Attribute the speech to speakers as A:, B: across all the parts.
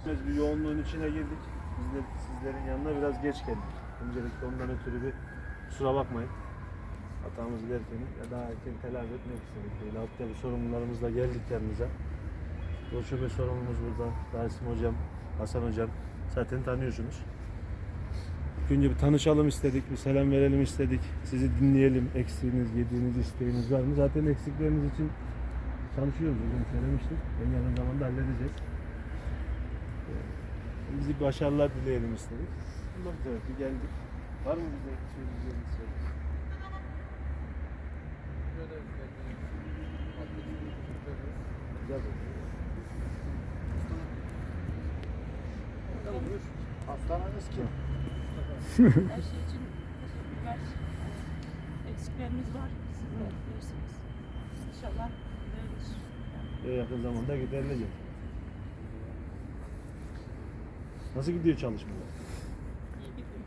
A: etmez bir yoğunluğun içine girdik. Biz de sizlerin yanına biraz geç geldik. Öncelikle ondan ötürü bir kusura bakmayın. Hatamız derken ya daha erken telafi etmek istedik. Böyle altta bir sorumlularımızla geldik yanınıza. Yol şube sorumlumuz burada. Rasim Hocam, Hasan Hocam. Zaten tanıyorsunuz. İlk bir tanışalım istedik, bir selam verelim istedik. Sizi dinleyelim. Eksiğiniz, yediğiniz, isteğiniz var mı? Zaten eksikleriniz için çalışıyoruz. Bugün söylemiştik. En yakın zamanda halledeceğiz. Bizi başarılar dileyelim istedik. Bundan bir geldik. Var mı bize söyleyeceğiniz şey? Güzel.
B: Hastaneniz kim?
C: Her şey için teşekkürler. Eksiklerimiz var. Siz de bilirsiniz. İnşallah giderilir.
A: En yakın zamanda giderilecek. Nasıl gidiyor çalışmalar?
C: İyi gidiyor.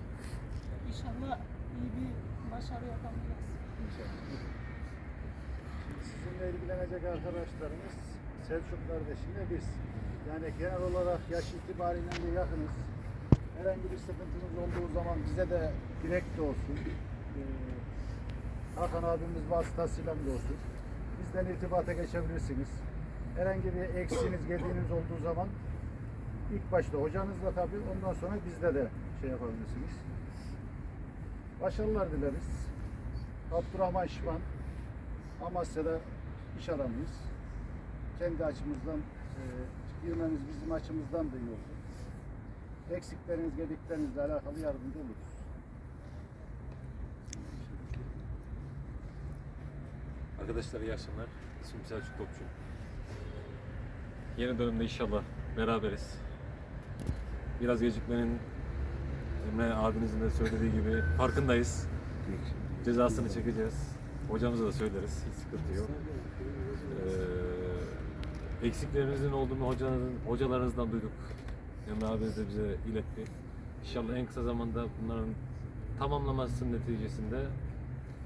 C: İnşallah iyi bir başarı yapamayacağız.
B: Sizinle ilgilenecek arkadaşlarımız Selçuk kardeşimle biz. Yani genel olarak yaş itibariyle de yakınız. Herhangi bir sıkıntınız olduğu zaman bize de direkt de olsun. Ee, Hakan abimiz vasıtasıyla da olsun. Bizden irtibata geçebilirsiniz. Herhangi bir eksiğiniz, gediğiniz olduğu zaman ilk başta hocanızla tabii ondan sonra bizde de şey yapabilirsiniz. Başarılar dileriz. Abdurrahman Şivan, Amasya'da iş adamıyız. Kendi açımızdan e, girmemiz bizim açımızdan da iyi oldu. Eksikleriniz, gediklerinizle alakalı yardımcı oluruz.
D: Arkadaşlar iyi akşamlar. İsmim Selçuk Topçu. Yeni dönemde inşallah beraberiz. Biraz gecikmenin Emre abinizin de söylediği gibi farkındayız. Cezasını çekeceğiz. Hocamıza da söyleriz. Hiç sıkıntı yok. Ee, eksiklerinizin olduğunu hocanızın, hocalarınızdan duyduk. Emre abiniz de bize iletti. İnşallah en kısa zamanda bunların tamamlamasının neticesinde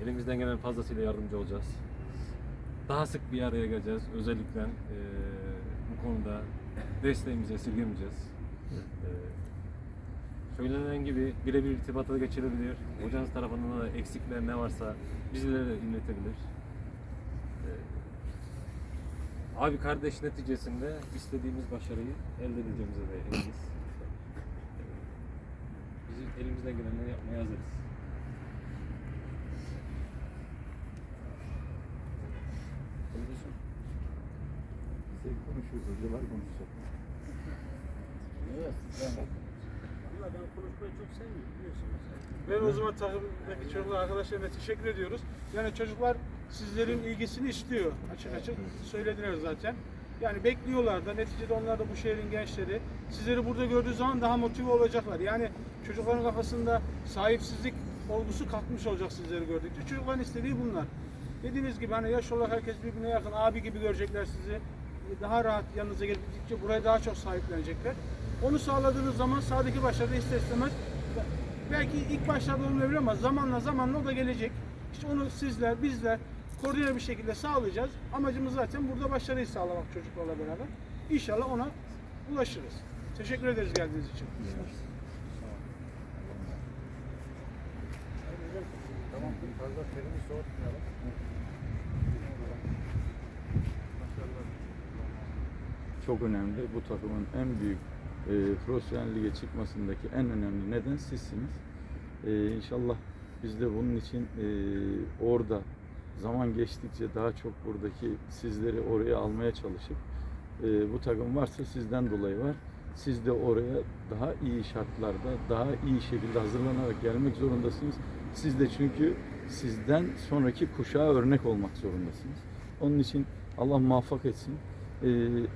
D: elimizden gelen fazlasıyla yardımcı olacağız daha sık bir araya geleceğiz. Özellikle eee, bu konuda desteğimizi esirgemeyeceğiz. Eee söylenen gibi birebir irtibata geçilebilir. Hocanız tarafından da eksikler ne varsa bizlere de iletebilir. Eee, abi kardeş neticesinde istediğimiz başarıyı elde edeceğimize de eminiz. Eee, Bizim elimizden geleni yapmaya hazırız.
B: Biz konuşuyoruz, hocalar konuşacak.
E: Valla ben konuşmayı çok sevmiyorum biliyorsunuz. Ben o zaman takımdaki çocuklar arkadaşlarına teşekkür ediyoruz. Yani çocuklar sizlerin ilgisini istiyor. Açık açık söylediler zaten. Yani bekliyorlar da neticede onlar da bu şehrin gençleri. Sizleri burada gördüğü zaman daha motive olacaklar. Yani çocukların kafasında sahipsizlik olgusu kalkmış olacak sizleri gördükçe. Çocukların istediği bunlar. Dediğiniz gibi hani yaş olarak herkes birbirine yakın abi gibi görecekler sizi. Daha rahat yanınıza geldikçe buraya daha çok sahiplenecekler. Onu sağladığınız zaman sağdaki başarı ister istemez belki ilk başlarda olmayabilir ama zamanla zamanla o da gelecek. İşte onu sizler, bizler koordine bir şekilde sağlayacağız. Amacımız zaten burada başarıyı sağlamak çocuklarla beraber. İnşallah ona ulaşırız. Teşekkür ederiz geldiğiniz için.
B: Tamam, fazla terimi soğutmayalım.
F: çok önemli. Bu takımın en büyük e, profesyonel lige çıkmasındaki en önemli neden sizsiniz. E, inşallah biz de bunun için e, orada zaman geçtikçe daha çok buradaki sizleri oraya almaya çalışıp e, bu takım varsa sizden dolayı var. Siz de oraya daha iyi şartlarda, daha iyi şekilde hazırlanarak gelmek zorundasınız. Siz de çünkü sizden sonraki kuşağa örnek olmak zorundasınız. Onun için Allah muvaffak etsin. Ee,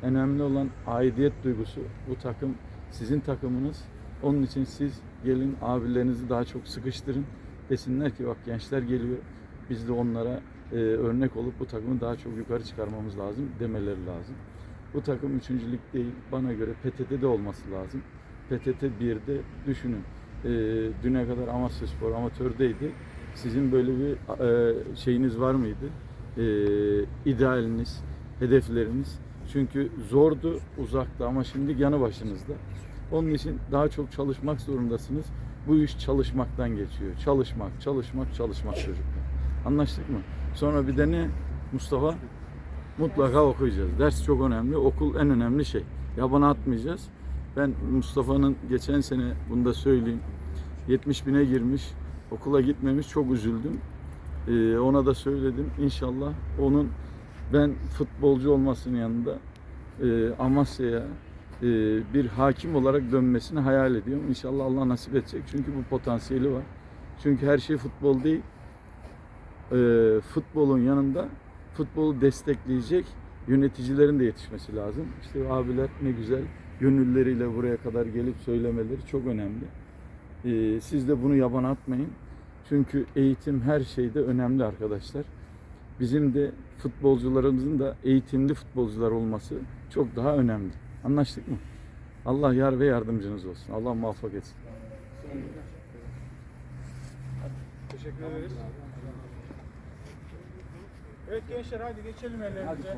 F: önemli olan aidiyet duygusu. Bu takım sizin takımınız. Onun için siz gelin abilerinizi daha çok sıkıştırın. Desinler ki bak gençler geliyor. Biz de onlara e, örnek olup bu takımı daha çok yukarı çıkarmamız lazım demeleri lazım. Bu takım üçüncülük değil. Bana göre PTT'de olması lazım. PTT 1'de düşünün. E, düne kadar Amasya Spor amatördeydi. Sizin böyle bir e, şeyiniz var mıydı? E, idealiniz, hedefleriniz. Çünkü zordu uzakta ama şimdi yanı başınızda. Onun için daha çok çalışmak zorundasınız. Bu iş çalışmaktan geçiyor. Çalışmak, çalışmak, çalışmak çocuklar. Anlaştık mı? Sonra bir de ne? Mustafa mutlaka okuyacağız. Ders çok önemli. Okul en önemli şey. Yabana atmayacağız. Ben Mustafa'nın geçen sene bunu da söyleyeyim. 70 bine girmiş. Okula gitmemiş. Çok üzüldüm. Ee, ona da söyledim. İnşallah onun ben futbolcu olmasının yanında e, Amasya'ya e, bir hakim olarak dönmesini hayal ediyorum. İnşallah Allah nasip edecek. Çünkü bu potansiyeli var. Çünkü her şey futbol değil. E, futbolun yanında futbolu destekleyecek yöneticilerin de yetişmesi lazım. İşte abiler ne güzel gönülleriyle buraya kadar gelip söylemeleri çok önemli. E, siz de bunu yabana atmayın. Çünkü eğitim her şeyde önemli arkadaşlar. Bizim de futbolcularımızın da eğitimli futbolcular olması çok daha önemli. Anlaştık mı? Allah yar ve yardımcınız olsun. Allah muvaffak etsin.
E: Teşekkür ederiz. Evet gençler hadi geçelim ellerimize.